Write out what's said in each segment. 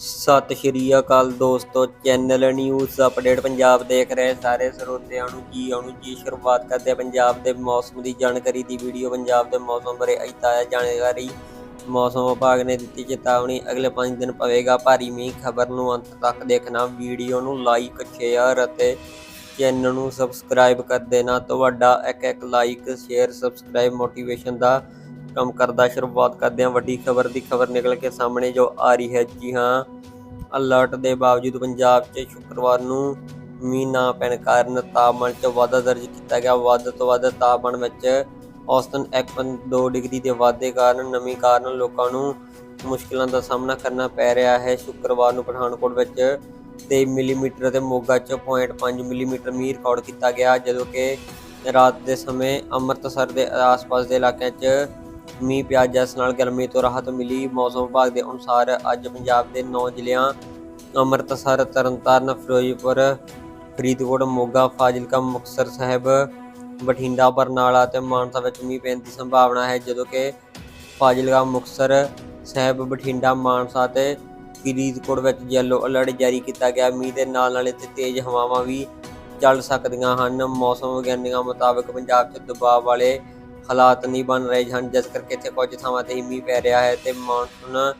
ਸਤਿ ਸ਼੍ਰੀ ਅਕਾਲ ਦੋਸਤੋ, channel news update Punjab ਦੇਖ ਰਹੇ ਸਾਰੇ ਸਰੋਤਿਆਂ ਨੂੰ, ਜੀ ਆਉਣ ਜੀ ਸ਼ੁਰੂਆਤ ਕਰਦੇ ਪੰਜਾਬ ਦੇ ਮੌਸਮ ਦੀ ਜਾਣਕਾਰੀ ਦੀ ਵੀਡੀਓ। ਪੰਜਾਬ ਦੇ ਮੌਸਮ ਬਾਰੇ ਅੱਜ ਤਾਜ਼ਾ ਜਾਣਕਾਰੀ, ਮੌਸਮ ਵਿਭਾਗ ਨੇ ਦਿੱਤੀ ਚੇਤਾਵਨੀ। ਅਗਲੇ 5 ਦਿਨ ਪਵੇਗਾ ਭਾਰੀ ਮੀਂਹ। ਖਬਰ ਨੂੰ ਅੰਤ ਤੱਕ ਦੇਖਣਾ, ਵੀਡੀਓ ਨੂੰ ਲਾਈਕ, ਸ਼ੇਅਰ ਅਤੇ ਚੈਨਲ ਨੂੰ ਸਬਸਕ੍ਰਾਈਬ ਕਰ ਦੇਣਾ। ਤੁਹਾਡਾ ਇੱਕ ਇੱਕ ਲਾਈਕ, ਸ਼ੇਅਰ, ਸਬਸਕ੍ਰਾਈਬ, ਮੋਟੀਵੇਸ਼ਨ ਦਾ ਕੰਮ ਕਰਦਾ, ਸ਼ੁਰੂਆਤ ਕਰਦੇ ਹਾਂ। ਵੱਡੀ ਖਬਰ ਦੀ ਖਬਰ ਨਿਕਲ ਕੇ ਸਾਹਮਣੇ ਜੋ ਆ ਰਹੀ ਹੈ ਜੀ ਹਾਂ ਅਲਰਟ ਦੇ ਬਾਵਜੂਦ ਪੰਜਾਬ 'ਚ ਸ਼ੁੱਕਰਵਾਰ ਨੂੰ ਮੀਂਹ ਨਾ ਪੈਣ ਕਾਰਨ ਤਾਪਮਾਨ 'ਚ ਵਾਧਾ ਦਰਜ ਕੀਤਾ ਗਿਆ। ਵੱਧ ਤੋਂ ਵੱਧ ਤਾਪਮਾਨ ਵਿੱਚ ਔਸਤਨ 1.2 ਡਿਗਰੀ ਦੇ ਵਾਧੇ ਕਾਰਨ ਨਮੀ ਕਾਰਨ ਲੋਕਾਂ ਨੂੰ ਮੁਸ਼ਕਲਾਂ ਦਾ ਸਾਹਮਣਾ ਕਰਨਾ ਪੈ ਰਿਹਾ ਹੈ। ਸ਼ੁੱਕਰਵਾਰ ਨੂੰ ਪਠਾਨਕੋਟ ਵਿੱਚ 23 ਮਿਲੀਮੀਟਰ ਅਤੇ ਮੋਗਾ 'ਚ 0.5 ਮਿਲੀਮੀਟਰ ਮੀਂਹ ਰਿਕਾਰਡ ਕੀਤਾ ਗਿਆ, ਜਦੋਂ ਕਿ ਰਾਤ ਦੇ ਸਮੇਂ ਅੰਮ੍ਰਿਤਸਰ ਦੇ ਆਸ-ਪਾਸ ਦੇ ਇਲਾਕਿਆਂ 'ਚ ਮੀਂਹ ਪਿਆ, ਜਿਸ ਨਾਲ ਗਰਮੀ ਤੋਂ ਰਾਹਤ ਮਿਲੀ। ਮੌਸਮ ਵਿਭਾਗ ਦੇ ਅਨੁਸਾਰ ਅੱਜ ਪੰਜਾਬ ਦੇ 9 ਜ਼ਿਲ੍ਹਿਆਂ, ਅੰਮ੍ਰਿਤਸਰ, ਤਰਨਤਾਰਨ, ਫਿਰੋਜ਼ਪੁਰ, ਫਰੀਦਕੋਟ, ਮੋਗਾ, ਫਾਜ਼ਿਲਕਾ, ਮੁਕਤਸਰ ਸਾਹਿਬ, ਬਠਿੰਡਾ, ਬਰਨਾਲਾ ਤੇ ਮਾਨਸਾ ਵਿੱਚ ਮੀਂਹ ਪੈਣ ਦੀ ਸੰਭਾਵਨਾ ਹੈ, ਜਦੋਂ ਕਿ ਫਾਜ਼ਿਲਕਾ, ਮੁਕਤਸਰ ਸਾਹਿਬ, ਬਠਿੰਡਾ, ਮਾਨਸਾ ਤੇ ਫਰੀਦਕੋਟ ਵਿੱਚ ਯੈਲੋ ਅਲਰਟ ਜਾਰੀ ਕੀਤਾ ਗਿਆ। ਮੀਂਹ ਦੇ ਨਾਲ ਨਾਲ ਇੱਥੇ ਤੇਜ਼ ਹਵਾਵਾਂ ਵੀ ਚੱਲ ਸਕਦੀਆਂ ਹਨ। ਮੌਸਮ ਵਿਗਿਆਨੀਆਂ ਮੁਤਾਬਕ ਪੰਜਾਬ 'ਚ ਦਬਾਅ ਵਾਲੇ ਹਾਲਾਤ ਨਹੀਂ ਬਣ ਰਹੇ ਹਨ, ਜਿਸ ਕਰਕੇ ਇੱਥੇ ਕੁਝ ਥਾਵਾਂ ਤੇ ਹੀ ਮੀਂਹ ਪੈ ਰਿਹਾ ਹੈ ਤੇ ਮੌਨਸੂਨ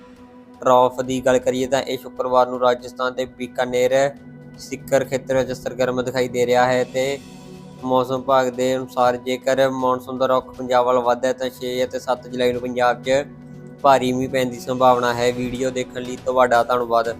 ਟਰੌਫ ਦੀ ਗੱਲ ਕਰੀਏ ਤਾਂ ਇਹ ਸ਼ੁੱਕਰਵਾਰ ਨੂੰ ਰਾਜਸਥਾਨ ਦੇ ਬੀਕਾਨੇਰ ਸਿੱਕਰ ਖੇਤਰ ਵਿੱਚ ਸਰਗਰਮ ਦਿਖਾਈ ਦੇ ਰਿਹਾ ਹੈ ਤੇ ਮੌਸਮ ਵਿਭਾਗ ਦੇ ਅਨੁਸਾਰ ਜੇਕਰ ਮੌਨਸੂਨ ਦਾ ਰੁੱਖ ਪੰਜਾਬ ਵੱਲ ਵੱਧਦਾ ਹੈ ਤਾਂ 6 ਅਤੇ 7 ਜੁਲਾਈ ਨੂੰ ਪੰਜਾਬ 'ਚ ਭਾਰੀ ਮੀਂਹ ਪੈਣ ਦੀ ਸੰਭਾਵਨਾ ਹੈ। ਵੀਡੀਓ ਦੇਖਣ ਲਈ ਤੁਹਾਡਾ ਧੰਨਵਾਦ।